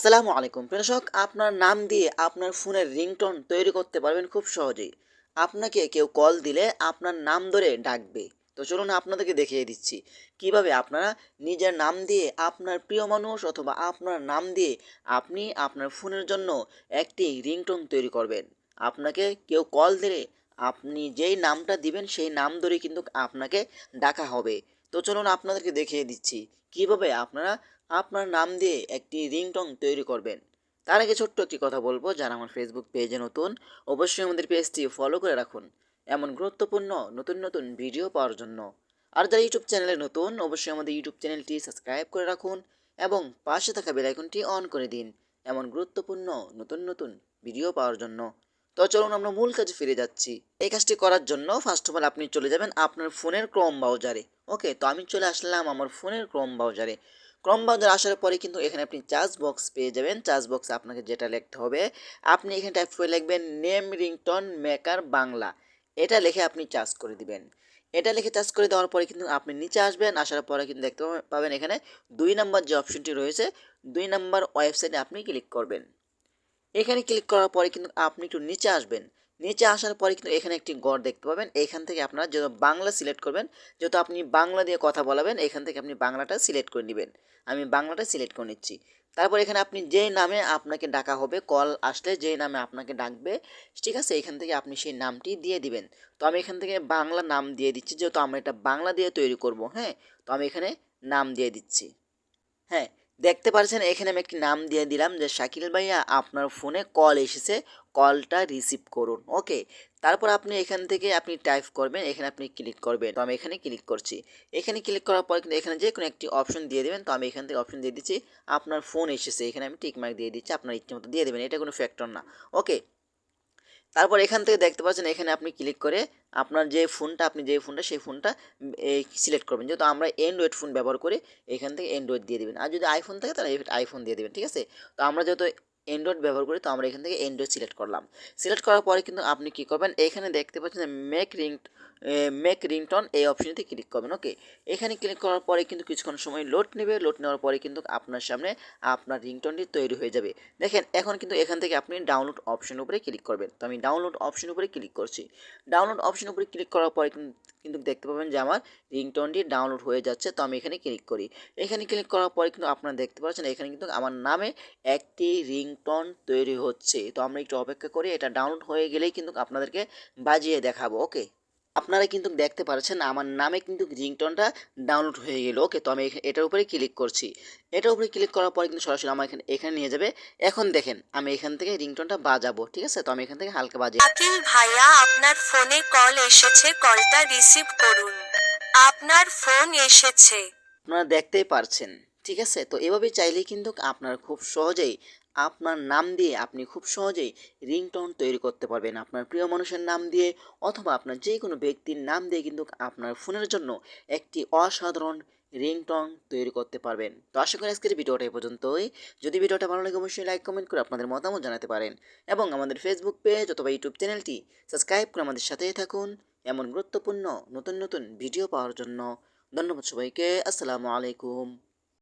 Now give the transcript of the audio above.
আসসালামু আলাইকুম। প্রেষক আপনার নাম দিয়ে আপনার ফোনের রিংটোন তৈরি করতে পারবেন খুব সহজেই। আপনাকে কেউ কল দিলে আপনার নাম ধরে ডাকবে। তো চলুন আপনাদেরকে দেখিয়ে দিচ্ছি। কীভাবে আপনারা নিজের নাম দিয়ে আপনার প্রিয় মানুষ অথবা আপনার নাম দিয়ে আপনি আপনার ফোনের জন্য একটি রিংটোন তৈরি করবেন। আপনাকে কেউ কল দিলে আপনি যেই নামটা দিবেন সেই নাম ধরে কিন্তু আপনাকে ডাকা হবে। তো চলুন আপনাদেরকে দেখিয়ে দিচ্ছি। কীভাবে আপনারা আপনার নাম দিয়ে একটি রিংটং তৈরি করবেন। তার আগে ছোট্ট একটি কথা বলব, যারা আমার ফেসবুক পেজে নতুন, অবশ্যই আমাদের পেজটি ফলো করে রাখুন। এমন গুরুত্বপূর্ণ, নতুন নতুন ভিডিও পাওয়ার জন্য। আর যারা ইউটিউব চ্যানেলে নতুন, অবশ্যই আমাদের ইউটিউব চ্যানেলটি সাবস্ক্রাইব করে রাখুন এবং পাশে থাকা বেলাইকনটি অন করে দিন। এমন গুরুত্বপূর্ণ, নতুন নতুন ভিডিও পাওয়ার জন্য। তো চলুন আমরা মূল কাজে ফিরে যাচ্ছি। এই কাজটি করার জন্য ফার্স্ট অফ অল আপনি চলে যাবেন আপনার ফোনের ক্রোম ব্রাউজারে ওকে, তো আমি চলে আসলাম আমার ফোনের ক্রোম ব্রাউজারে ক্রম ব্রাউজার আসার পরে কিন্তু এখানে আপনি চার্জ বক্স পেয়ে যাবেন। চার্জ বক্সে আপনাকে যেটা লিখতে হবে, আপনি এখানে টাইপ করে লিখবেন নেম রিংটন মেকার বাংলা এটা লিখে আপনি চার্জ করে দিবেন। এটা লিখে চার্জ করে দেওয়ার পরে কিন্তু আপনি নিচে আসবেন, আসার পরে কিন্তু দেখতে পাবে- পাবেন এখানে দুই নাম্বার যে অপশনটি রয়েছে, দুই নাম্বার ওয়েবসাইটে আপনি ক্লিক করবেন। এখানে ক্লিক করার পরে কিন্তু আপনি একটু নিচে আসবেন। নিচে আসার পরে কিন্তু এখানে একটি গড় দেখতে পাবেন। এখান থেকে আপনারা যেহেতু বাংলা সিলেক্ট করবেন, যেহেতু আপনি বাংলা দিয়ে কথা বলাবেন, এখান থেকে আপনি বাংলাটা সিলেক্ট করে নেবেন। আমি বাংলাটা সিলেক্ট করে নিচ্ছি। তারপর এখানে আপনি যেই নামে আপনাকে ডাকা হবে, কল আসলে যেই নামে আপনাকে ডাকবে, ঠিক আছে? এখান থেকে আপনি সেই নামটি দিয়ে দিবেন। তো আমি এখান থেকে বাংলা নাম দিয়ে দিচ্ছি, যেহেতু আমরা এটা বাংলা দিয়ে তৈরি করব হ্যাঁ? তো আমি এখানে নাম দিয়ে দিচ্ছি। হ্যাঁ? দেখতে পারছেন, এখানে আমি একটি নাম দিয়ে দিলাম যে, শাকিল ভাইয়া, আপনার ফোনে কল এসেছে কলটা রিসিভ করুন। ওকে তারপর আপনি এখান থেকে আপনি টাইপ করবেন, এখানে আপনি ক্লিক করবেন। তো আমি এখানে ক্লিক করছি। এখানে ক্লিক করার পর কিন্তু এখানে যে কোনো একটি অপশন দিয়ে দেবেন। তো আমি এখান থেকে অপশন দিয়ে দিচ্ছি, আপনার ফোন এসেছে। এখানে আমি টিকমার্ক দিয়ে দিচ্ছি, আপনার ইচ্ছে মতো দিয়ে দেবেন। এটা কোনো ফ্যাক্টর না। ওকে তারপর এখান থেকে দেখতে পাচ্ছেন এখানে আপনি ক্লিক করে আপনার যে ফোনটা আপনি যে ফোনটা সেই ফোনটা সিলেক্ট করবেন। যেহেতু আমরা অ্যান্ড্রয়েড ফোন ব্যবহার করে, এখান থেকে অ্যান্ড্রয়েড দিয়ে দেবেন। আর যদি আইফোন থাকে, তাহলে আইফোন দিয়ে দেবেন, ঠিক আছে? তো আমরা যেহেতু অ্যান্ড্রয়েড ব্যবহার করি তো আমরা এখান থেকে অ্যান্ড্রয়েড সিলেক্ট করলাম। সিলেক্ট করার পরে কিন্তু আপনি কী করবেন? এখানে দেখতে পাচ্ছেন মেক রিং মেক রিংটন এই অপশনটি ক্লিক করবেন ওকে এখানে ক্লিক করার পরে কিন্তু কিছুক্ষণ সময় লোড নেবে। লোড নেওয়ার পরে কিন্তু আপনার সামনে আপনার রিংটনটি তৈরি হয়ে যাবে। দেখেন, এখন কিন্তু এখান থেকে আপনি ডাউনলোড অপশনের উপরে ক্লিক করবেন। তো আমি ডাউনলোড অপশনের উপরে ক্লিক করছি। ডাউনলোড অপশনের উপরে ক্লিক করার পরে কিন্তু দেখতে পাবেন যে আমার রিংটোনটি ডাউনলোড হয়ে যাচ্ছে। তো আমি এখানে ক্লিক করি। এখানে ক্লিক করার পরে কিন্তু আপনারা দেখতে পাচ্ছেন এখানে কিন্তু আমার নামে একটি রিংটোন তৈরি হচ্ছে। তো আমরা একটু অপেক্ষা করি, এটা ডাউনলোড হয়ে গেলেই কিন্তু আপনাদেরকে বাজিয়ে দেখাবো, ওকে? আপনারা কিন্তু দেখতে পাচ্ছেন আমার নামে কিন্তু রিংটনটা ডাউনলোড হয়ে গেল। ওকে তো আমি এটার উপরে ক্লিক করছি। এটার উপরে ক্লিক করার পরে কিন্তু সরাসরি আমার এখানে এখানে নিয়ে যাবে। এখন দেখেন আমি এখান থেকে রিংটনটা বাজাবো ঠিক আছে? তো আমি এখান থেকে হালকা বাজিয়ে আকিল ভাইয়া আপনার ফোনে কল এসেছে কলটা রিসিভ করুন। আপনার ফোন এসেছে। আপনারা দেখতেই পারছেন। ঠিক আছে? তো এভাবে চাইলে কিন্তু আপনার খুব সহজেই, আপনার নাম দিয়ে আপনি খুব সহজেই রিংটোন তৈরি করতে পারবেন। আপনার প্রিয় মানুষের নাম দিয়ে অথবা আপনার যে কোনো ব্যক্তির নাম দিয়ে কিন্তু আপনার ফোনের জন্য একটি অসাধারণ রিংটং তৈরি করতে পারবেন। তো আশা করি আজকের ভিডিওটা এই পর্যন্তই। যদি ভিডিওটা ভালো লাগে, অবশ্যই লাইক কমেন্ট করে আপনাদের মতামত জানাতে পারেন এবং আমাদের ফেসবুক পেজ অথবা ইউটিউব চ্যানেলটি সাবস্ক্রাইব করে আমাদের সাথেই থাকুন এমন গুরুত্বপূর্ণ নতুন নতুন ভিডিও পাওয়ার জন্য। ধন্যবাদ সবাইকে। আসসালামু আলাইকুম।